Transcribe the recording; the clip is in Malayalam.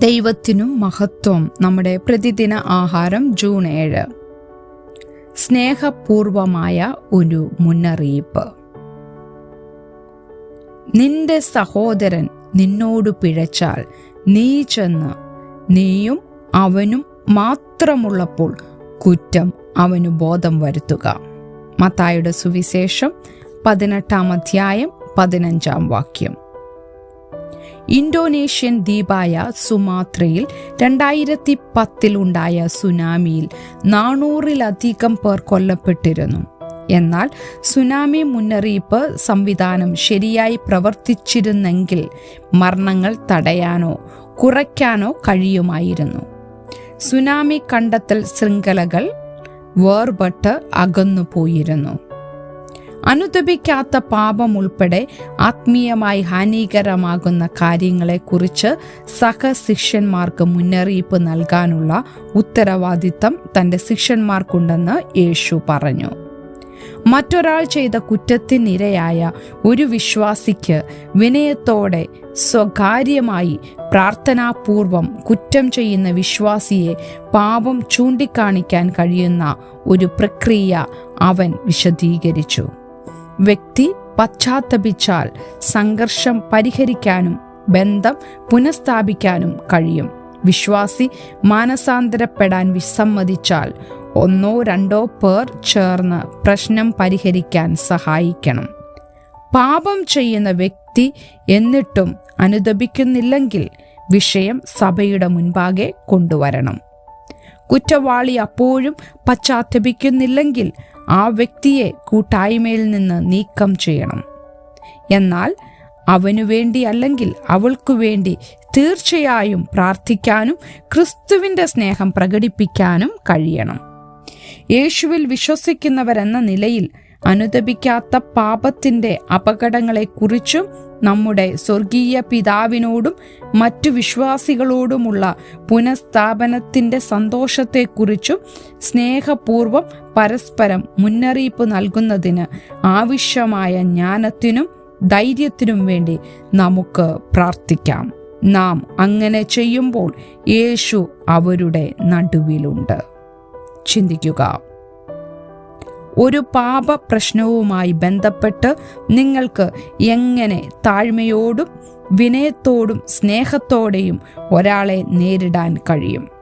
ദൈവത്തിനും മഹത്വം. നമ്മുടെ പ്രതിദിന ആഹാരം ജൂൺ ഏഴ്. സ്നേഹപൂർവമായ ഒരു മുന്നറിയിപ്പ്. നിന്റെ സഹോദരൻ നിന്നോട് പിഴച്ചാൽ നീ ചെന്ന് നീയും അവനും മാത്രമുള്ളപ്പോൾ കുറ്റം അവന് ബോധം വരുത്തുക. മത്തായുടെ സുവിശേഷം പതിനെട്ടാം അധ്യായം പതിനഞ്ചാം വാക്യം. ഇന്തോനേഷ്യൻ ദ്വീപായ സുമാത്രയിൽ രണ്ടായിരത്തി പത്തിൽ ഉണ്ടായ സുനാമിയിൽ നാനൂറിലധികം പേർ കൊല്ലപ്പെട്ടിരുന്നു. എന്നാൽ സുനാമി മുന്നറിയിപ്പ് സംവിധാനം ശരിയായി പ്രവർത്തിച്ചിരുന്നെങ്കിൽ മരണങ്ങൾ തടയാനോ കുറയ്ക്കാനോ കഴിയുമായിരുന്നു. സുനാമി കണ്ടെത്തൽ ശൃംഖലകൾ വേർപെട്ട് അകന്നു പോയിരുന്നു അനുദപിക്കാത്ത പാപം ഉൾപ്പെടെ ആത്മീയമായി ഹാനികരമാകുന്ന കാര്യങ്ങളെക്കുറിച്ച് സഹശിഷ്യന്മാർക്ക് മുന്നറിയിപ്പ് നൽകാനുള്ള ഉത്തരവാദിത്തം തന്റെ ശിഷ്യന്മാർക്കുണ്ടെന്ന് യേശു പറഞ്ഞു. മറ്റൊരാൾ ചെയ്ത കുറ്റത്തിനിരയായ ഒരു വിശ്വാസിക്ക് വിനയത്തോടെ സ്വകാര്യമായി പ്രാർത്ഥനാപൂർവം കുറ്റം ചെയ്യുന്ന വിശ്വാസിയെ പാപം ചൂണ്ടിക്കാണിക്കാൻ കഴിയുന്ന ഒരു പ്രക്രിയ അവൻ വിശദീകരിച്ചു. വ്യക്തി പശ്ചാത്തപിച്ചാൽ സംഘർഷം പരിഹരിക്കാനും ബന്ധം പുനഃസ്ഥാപിക്കാനും കഴിയും. വിശ്വാസി മാനസാന്തരപ്പെടാൻ വിസമ്മതിച്ചാൽ ഒന്നോ രണ്ടോ പേർ ചേർന്ന് പ്രശ്നം പരിഹരിക്കാൻ സഹായിക്കണം. പാപം ചെയ്യുന്ന വ്യക്തി എന്നിട്ടും അനുദപിക്കുന്നില്ലെങ്കിൽ വിഷയം സഭയുടെ മുൻപാകെ കൊണ്ടുവരണം. കുറ്റവാളി അപ്പോഴും പശ്ചാത്തപിക്കുന്നില്ലെങ്കിൽ ആ വ്യക്തിയെ കൂട്ടായ്മയിൽ നിന്ന് നീക്കം ചെയ്യണം. എന്നാൽ അവനു വേണ്ടി അല്ലെങ്കിൽ അവൾക്കു വേണ്ടി തീർച്ചയായും പ്രാർത്ഥിക്കാനും ക്രിസ്തുവിന്റെ സ്നേഹം പ്രകടിപ്പിക്കാനും കഴിയണം. യേശുവിൽ വിശ്വസിക്കുന്നവരെന്ന നിലയിൽ അനുദപിക്കാത്ത പാപത്തിന്റെ അപകടങ്ങളെക്കുറിച്ചും നമ്മുടെ സ്വർഗീയ പിതാവിനോടും മറ്റു വിശ്വാസികളോടുമുള്ള പുനഃസ്ഥാപനത്തിന്റെ സന്തോഷത്തെക്കുറിച്ചും സ്നേഹപൂർവം പരസ്പരം മുന്നറിയിപ്പ് നൽകുന്നതിന് ആവശ്യമായ ജ്ഞാനത്തിനും ധൈര്യത്തിനും വേണ്ടി നമുക്ക് പ്രാർത്ഥിക്കാം. നാം അങ്ങനെ ചെയ്യുമ്പോൾ യേശു അവരുടെ നടുവിലുണ്ട്. ചിന്തിക്കുക. ഒരു പാപ പ്രശ്നവുമായി ബന്ധപ്പെട്ട് നിങ്ങൾക്ക് എങ്ങനെ താഴ്മയോടും വിനയത്തോടും സ്നേഹത്തോടെയും ഒരാളെ നേരിടാൻ കഴിയും.